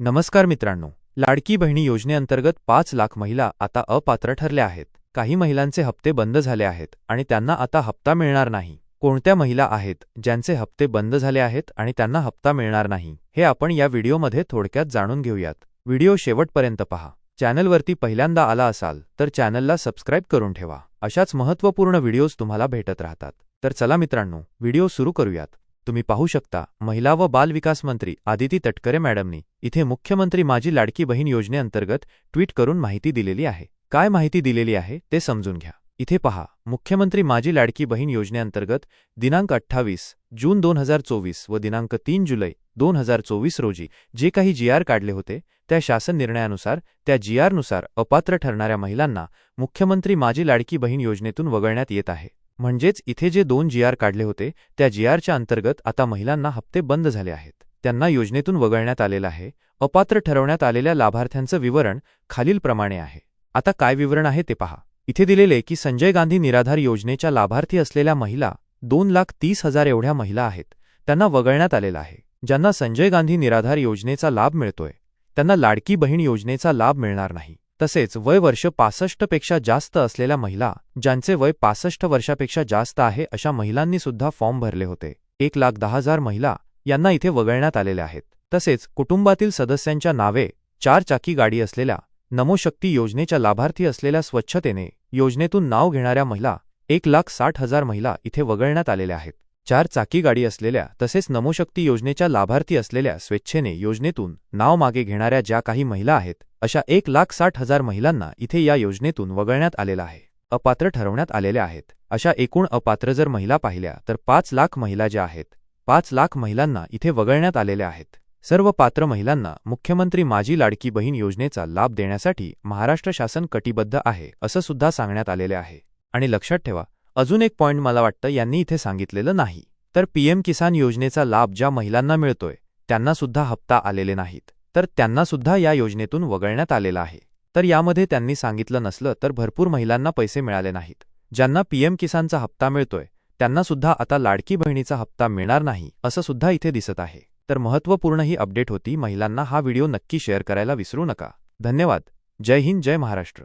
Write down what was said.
नमस्कार मित्रांनो. लाडकी बहिणी योजनेअंतर्गत पाच लाख महिला आता अपात्र ठरल्या आहेत. काही महिलांचे हप्ते बंद झाले आहेत आणि त्यांना आता हप्ता मिळणार नाही. कोणत्या महिला आहेत ज्यांचे हप्ते बंद झाले आहेत आणि त्यांना हप्ता मिळणार नाही हे आपण या व्हिडिओमध्ये थोडक्यात जाणून घेऊयात. व्हिडिओ शेवटपर्यंत पहा. चॅनलवरती पहिल्यांदा आला असाल तर चॅनलला सबस्क्राईब करून ठेवा. अशाच महत्त्वपूर्ण व्हिडिओज तुम्हाला भेटत राहतात. तर चला मित्रांनो व्हिडिओ सुरू करूयात. तुम्ही पाहू शकता महिला व बाल विकास मंत्री आदिती तटकरे मॅडमनी इथे मुख्यमंत्री माझी लाडकी बहीण योजनेअंतर्गत ट्विट करून माहिती दिलेली आहे. काय माहिती दिलेली आहे ते समजून घ्या. इथे पहा मुख्यमंत्री माझी लाडकी बहीण योजनेअंतर्गत दिनांक अठ्ठावीस जून दोन हजार चोवीस व दिनांक तीन जुलै दोन हजार चोवीस रोजी जे काही जी आर काढले होते त्या शासन निर्णयानुसार त्या जी आरनुसार अपात्र ठरणाऱ्या महिलांना मुख्यमंत्री माझी लाडकी बहीण योजनेतून वगळण्यात येत आहे. म्हणजेच इथे जे दोन जी आर काढले होते त्या जी आरच्या अंतर्गत आता महिलांना हप्ते बंद झाले आहेत. त्यांना योजनेतून वगळण्यात आलेलं आहे. अपात्र ठरवण्यात आलेल्या लाभार्थ्यांचं विवरण खालीलप्रमाणे आहे. आता काय विवरण आहे ते पहा. इथे दिलेले की संजय गांधी निराधार योजनेच्या लाभार्थी असलेल्या महिला दोन लाख तीस हजार एवढ्या महिला आहेत. त्यांना वगळण्यात आलेलं आहे. ज्यांना संजय गांधी निराधार योजनेचा लाभ मिळतोय त्यांना लाडकी बहीण योजनेचा लाभ मिळणार नाही. तसेच वय वर्ष पासष्टपेक्षा जास्त असलेल्या महिला ज्यांचे वय पासष्ट वर्षापेक्षा जास्त आहे अशा महिलांनी सुद्धा फॉर्म भरले होते. एक लाख दहा हजार महिला यांना इथे वगळण्यात आलेल्या आहेत. तसेच कुटुंबातील सदस्यांच्या नावे चार चाकी गाडी असलेल्या नमोशक्ती योजनेच्या लाभार्थी असलेल्या स्वच्छतेने योजनेतून नाव घेणाऱ्या महिला एक लाख साठ हजार महिला इथे वगळण्यात आलेल्या आहेत. चार चाकी गाडी असलेल्या तसेच नमोशक्ती योजनेच्या लाभार्थी असलेल्या स्वेच्छेने योजनेतून नाव मागे घेणाऱ्या ज्या काही महिला आहेत अशा एक लाख साठ हजार महिलांना इथे या योजनेतून वगळण्यात आलेलं आहे. अपात्र ठरवण्यात आलेल्या आहेत. अशा एकूण अपात्र जर महिला पाहिल्या तर पाच लाख महिला ज्या आहेत पाच लाख महिलांना इथे वगळण्यात आलेल्या आहेत. सर्व पात्र महिलांना मुख्यमंत्री माझी लाडकी बहीण योजनेचा लाभ देण्यासाठी महाराष्ट्र शासन कटिबद्ध आहे असं सुद्धा सांगण्यात आलेले आहे. आणि लक्षात ठेवा अजून एक पॉइंट मला वाटतं यांनी इथे सांगितलेलं नाही. तर पीएम किसान योजनेचा लाभ ज्या महिलांना मिळतोय त्यांना सुद्धा हप्ता आलेले नाहीत. तर त्यांना सुद्धा या योजनेतून वगळण्यात आलेलं आहे. तर यामध्ये त्यांनी सांगितलं नसलं तर भरपूर महिलांना पैसे मिळाले नाहीत. ज्यांना पीएम किसानचा हप्ता मिळतोय त्यांना सुद्धा आता लाडकी बहिणीचा हप्ता मिळणार नाही असं सुद्धा इथे दिसत आहे. तर महत्त्वपूर्ण ही अपडेट होती महिलांना हा व्हिडिओ नक्की शेअर करायला विसरू नका. धन्यवाद. जय हिंद जय महाराष्ट्र.